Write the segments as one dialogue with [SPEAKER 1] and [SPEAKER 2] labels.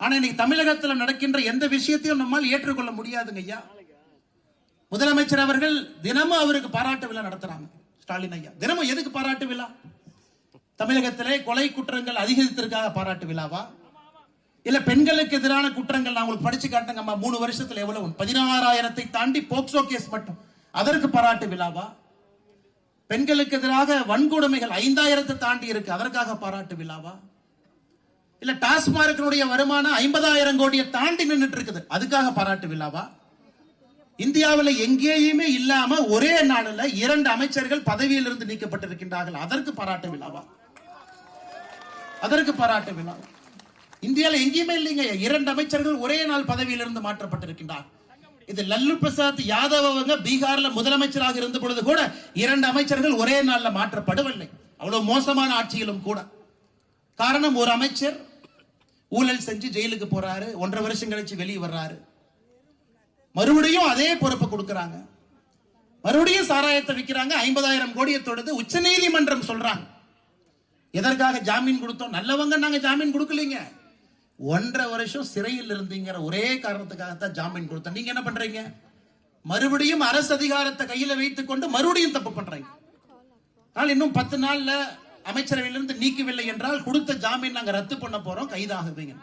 [SPEAKER 1] ஆனா இன்னைக்கு தமிழகத்தில் நடக்கின்ற எந்த விஷயத்தையும் நம்மால் ஏற்றுக்கொள்ள முடியாதுங்க ஐயா. முதலமைச்சர் அவர்கள் தினமும் அவருக்கு பாராட்டு விழா நடத்துறாங்க ஸ்டாலின் ஐயா. தினமும் எதுக்கு பாராட்டு விழா? தமிழகத்திலே கொலை குற்றங்கள் அதிகரித்திற்காக பாராட்டு விழாவா? இல்ல பெண்களுக்கு எதிரான குற்றங்கள் நான் உங்களுக்கு படிச்சு காட்டுங்கம்மா மூணு வருஷத்துல எவ்வளவு? பதினாறாயிரத்தை தாண்டி போக்சோ கேஸ் மட்டும். அதற்கு பாராட்டு விழாவா? பெண்களுக்கு எதிராக வன்கொடுமைகள் ஐந்தாயிரத்தை தாண்டி இருக்கு அதற்காக பாராட்டு விழாவா? இல்ல டாஸ்மார்க்கினுடைய வருமானம் ஐம்பதாயிரம் கோடியை தாண்டி நின்றுட்டு இருக்குது அதுக்காக பாராட்டு விழாவா? இந்தியாவில் எங்கேயுமே இல்லாம ஒரே நாளில் இரண்டு அமைச்சர்கள் பதவியிலிருந்து நீக்கப்பட்டிருக்கின்றார்கள். அதற்கு பாராட்டு விழாவா? அதற்கு பாராட்டு விழா. இந்தியாவில் எங்கேயுமே இல்லைங்க. இரண்டு அமைச்சர்கள் ஒரே நாள் பதவியிலிருந்து மாற்றப்பட்டிருக்கின்றார். இது லல்லு பிரசாத் யாதவ் அவங்க பீகார்ல முதலமைச்சராக இருந்த பொழுது கூட இரண்டு அமைச்சர்கள் ஒரே நாளில் மாற்றப்படவில்லை. அவ்வளவு மோசமான ஆட்சியிலும் கூட. காரணம் ஒரு அமைச்சர் ஊழல் செஞ்சு ஜெயிலுக்கு போறாரு ஒன்றரை வருஷம் கழிச்சு வெளியே வர்றாரு. மறுபடியும் அதே பொறுப்பை கொடுக்கறாங்க. மறுபடியும் சாராயத்தை விற்கிறாங்க ஐம்பதாயிரம் கோடியை தொடுது உச்ச நீதிமன்றம் சொல்றாங்க. எதற்காக ஜாமீன் கொடுத்தோம்? நல்லவங்க நாங்க ஜாமீன் கொடுக்கலீங்க. ஒன்றரை வருஷம் சிறையில் இருந்தீங்கிற ஒரே காரணத்துக்காகத்தான் ஜாமீன் கொடுத்தோம். நீங்க என்ன பண்றீங்க? மறுபடியும் அரசு அதிகாரத்தை கையில வைத்துக் கொண்டு மறுபடியும் தப்பு பண்றீங்க. ஆனால் இன்னும் பத்து நாள்ல அமைச்சரவையிலிருந்து நீக்கவில்லை என்றால் கொடுத்த ஜாமீன் நாங்க ரத்து பண்ண போறோம் கைதாகுவீங்க.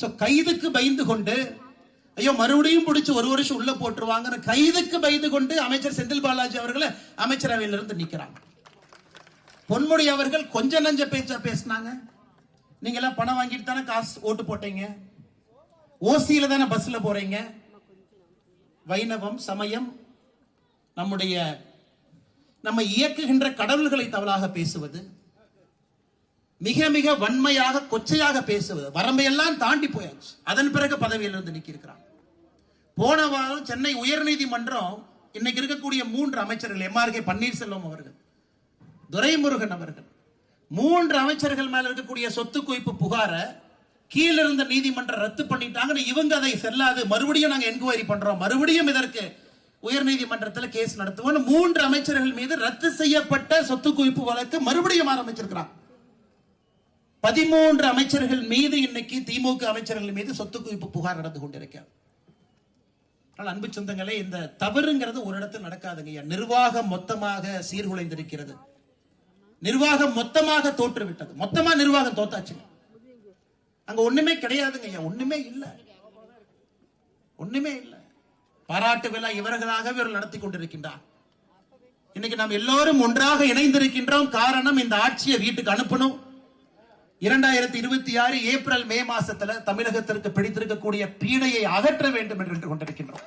[SPEAKER 1] சோ கைதுக்கு பயந்து கொண்டு ஐயோ மறுபடியும் பிடிச்சு ஒரு வருஷம் உள்ள போட்டுருவாங்கன்னு கைதுக்கு பயந்து கொண்டு அமைச்சர் செந்தில் பாலாஜி அவர்களை அமைச்சரவையிலிருந்து நிற்கிறாங்க பொன்முடி அவர்கள் கொஞ்ச நஞ்ச பேச்சா பேசினாங்க. நீங்க எல்லாம் பணம் வாங்கிட்டு தானே காசு ஓட்டு போட்டீங்க? ஓசியில தானே பஸ்ல போறீங்க? வைணவம் சமயம் நம்முடைய நம்ம இயக்குகின்ற கடவுள்களை தவறாக பேசுவது மிக மிக வன்மையாக கொச்சையாக பேசுவது வரம்பையெல்லாம் தாண்டி போயாச்சு. அதன் பிறகு பதவியிலிருந்து நீக்கியிருக்கிறான். போன வாரம் சென்னை உயர்நீதிமன்றம் இன்னைக்கு இருக்கக்கூடிய மூன்று அமைச்சர்கள் எம்ஆர் கே பன்னீர்செல்வம் அவர்கள் துரைமுருகன் அவர்கள் மூன்று அமைச்சர்கள் மேல இருக்கக்கூடிய சொத்து குவிப்பு புகாரை கீழிருந்த நீதிமன்றம் ரத்து பண்ணிட்டாங்கன்னு இவங்க அதை செல்லாது. மறுபடியும் நாங்கள் என்கொயரி பண்றோம். மறுபடியும் இதற்கு உயர்நீதிமன்றத்தில் கேஸ் நடத்துவோம் மூன்று அமைச்சர்கள் மீது ரத்து செய்யப்பட்ட சொத்து குவிப்பு வழக்கு மறுபடியும் ஆரம்பிச்சிருக்கிறான். பதிமூன்று அமைச்சர்கள் மீது இன்னைக்கு திமுக அமைச்சர்கள் மீது சொத்து குவிப்பு புகார் நடந்து கொண்டிருக்கிறது. ஆனால் அன்பு சொந்தங்களே இந்த தவறுங்கிறது ஒரு இடத்துல நடக்காதுங்க நிர்வாகம் மொத்தமாக சீர்குலைந்திருக்கிறது. நிர்வாகம் மொத்தமாக தோற்றுவிட்டது. மொத்தமா நிர்வாகம் தோத்தாச்சுங்க அங்க ஒண்ணுமே கிடையாதுங்க ஒண்ணுமே இல்லை. ஒண்ணுமே இல்லை. பாராட்டு விழா இவர்களாகவே இவர்கள் நடத்தி கொண்டிருக்கின்றார். இன்னைக்கு நாம் எல்லோரும் ஒன்றாக இணைந்திருக்கின்றோம். காரணம் இந்த ஆட்சியை வீட்டுக்கு அனுப்பணும். இரண்டாயிரத்தி இருபத்தி ஆறு ஏப்ரல் மே மாசத்துல தமிழகத்திற்கு பிடித்திருக்கக்கூடிய பீடையை அகற்ற வேண்டும் என்று கொண்டிருக்கின்றோம்.